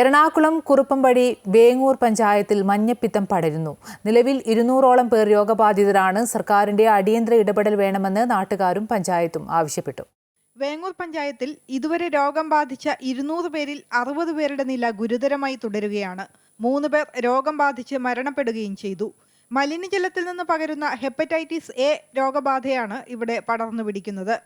എറണാകുളം കുറുപ്പംപടി വേങ്ങൂർ പഞ്ചായത്തിൽ മഞ്ഞപ്പിത്തം പടരുന്നു. നിലവിൽ ഇരുന്നൂറോളം പേർ രോഗബാധിതരാണ്. സർക്കാരിന്റെ അടിയന്തര ഇടപെടൽ വേണമെന്ന് നാട്ടുകാരും പഞ്ചായത്തും ആവശ്യപ്പെട്ടു. വേങ്ങൂർ പഞ്ചായത്തിൽ ഇതുവരെ രോഗം ബാധിച്ച ഇരുന്നൂറ് പേരിൽ അറുപത് പേരുടെ നില ഗുരുതരമായി തുടരുകയാണ്. മൂന്ന് പേർ രോഗം ബാധിച്ച് മരണപ്പെടുകയും ചെയ്തു. മലിനജലത്തിൽ നിന്ന് പകരുന്ന ഹെപ്പറ്റൈറ്റിസ് എ രോഗബാധയാണ് ഇവിടെ പടർന്നു പിടിക്കുന്നത്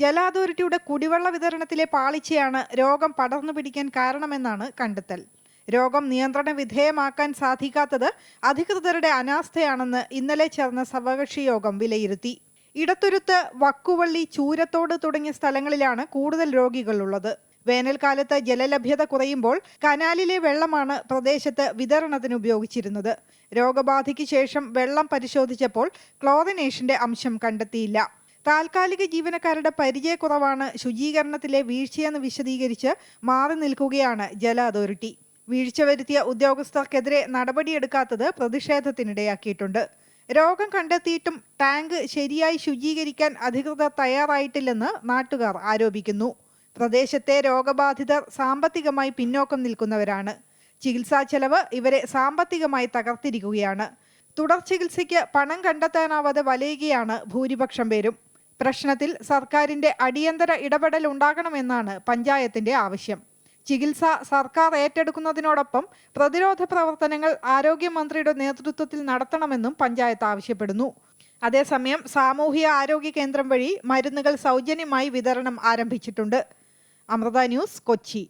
ജല അതോറിറ്റിയുടെ കുടിവെള്ള വിതരണത്തിലെ പാളിച്ചയാണ് രോഗം പടർന്നു പിടിക്കാൻ കാരണമെന്നാണ് കണ്ടെത്തൽ. രോഗം നിയന്ത്രണ വിധേയമാക്കാൻ സാധിക്കാത്തത് അധികൃതരുടെ അനാസ്ഥയാണെന്ന് ഇന്നലെ ചേർന്ന സർവകക്ഷി യോഗം വിലയിരുത്തി. ഇടത്തുരുത്ത് വക്കുവള്ളി ചൂരത്തോട് തുടങ്ങിയ സ്ഥലങ്ങളിലാണ് കൂടുതൽ രോഗികളുള്ളത്. വേനൽക്കാലത്ത് ജലലഭ്യത കുറയുമ്പോൾ കനാലിലെ വെള്ളമാണ് പ്രദേശത്ത് വിതരണത്തിന് ഉപയോഗിച്ചിരുന്നത്. രോഗബാധയ്ക്ക് ശേഷം വെള്ളം പരിശോധിച്ചപ്പോൾ ക്ലോറിനേഷന്റെ അംശം കണ്ടെത്തിയില്ല. താൽക്കാലിക ജീവനക്കാരുടെ പരിചയക്കുറവാണ് ശുചീകരണത്തിലെ വീഴ്ചയെന്ന് വിശദീകരിച്ച് മാറി നിൽക്കുകയാണ് ജല അതോറിറ്റി. വീഴ്ച വരുത്തിയ ഉദ്യോഗസ്ഥർക്കെതിരെ നടപടിയെടുക്കാത്തത് പ്രതിഷേധത്തിനിടയാക്കിയിട്ടുണ്ട്. രോഗം കണ്ടെത്തിയിട്ടും ടാങ്ക് ശരിയായി ശുചീകരിക്കാൻ അധികൃതർ തയ്യാറായിട്ടില്ലെന്ന് നാട്ടുകാർ ആരോപിക്കുന്നു. പ്രദേശത്തെ രോഗബാധിതർ സാമ്പത്തികമായി പിന്നോക്കം നിൽക്കുന്നവരാണ്. ചികിത്സാ ചെലവ് ഇവരെ സാമ്പത്തികമായി തകർത്തിരിക്കുകയാണ്. തുടർ ചികിത്സയ്ക്ക് പണം കണ്ടെത്താനാവാതെ വലയുകയാണ് ഭൂരിപക്ഷം പേരും. പ്രശ്നത്തിൽ സർക്കാരിന്റെ അടിയന്തര ഇടപെടൽ ഉണ്ടാകണമെന്നാണ് പഞ്ചായത്തിന്റെ ആവശ്യം. ചികിത്സ സർക്കാർ ഏറ്റെടുക്കുന്നതിനോടൊപ്പം പ്രതിരോധ പ്രവർത്തനങ്ങൾ ആരോഗ്യമന്ത്രിയുടെ നേതൃത്വത്തിൽ നടത്തണമെന്നും പഞ്ചായത്ത് ആവശ്യപ്പെടുന്നു. അതേസമയം സാമൂഹിക ആരോഗ്യ കേന്ദ്രം വഴി മരുന്നുകൾ സൗജന്യമായി വിതരണം ആരംഭിച്ചിട്ടുണ്ട്. അമൃത ന്യൂസ് കൊച്ചി.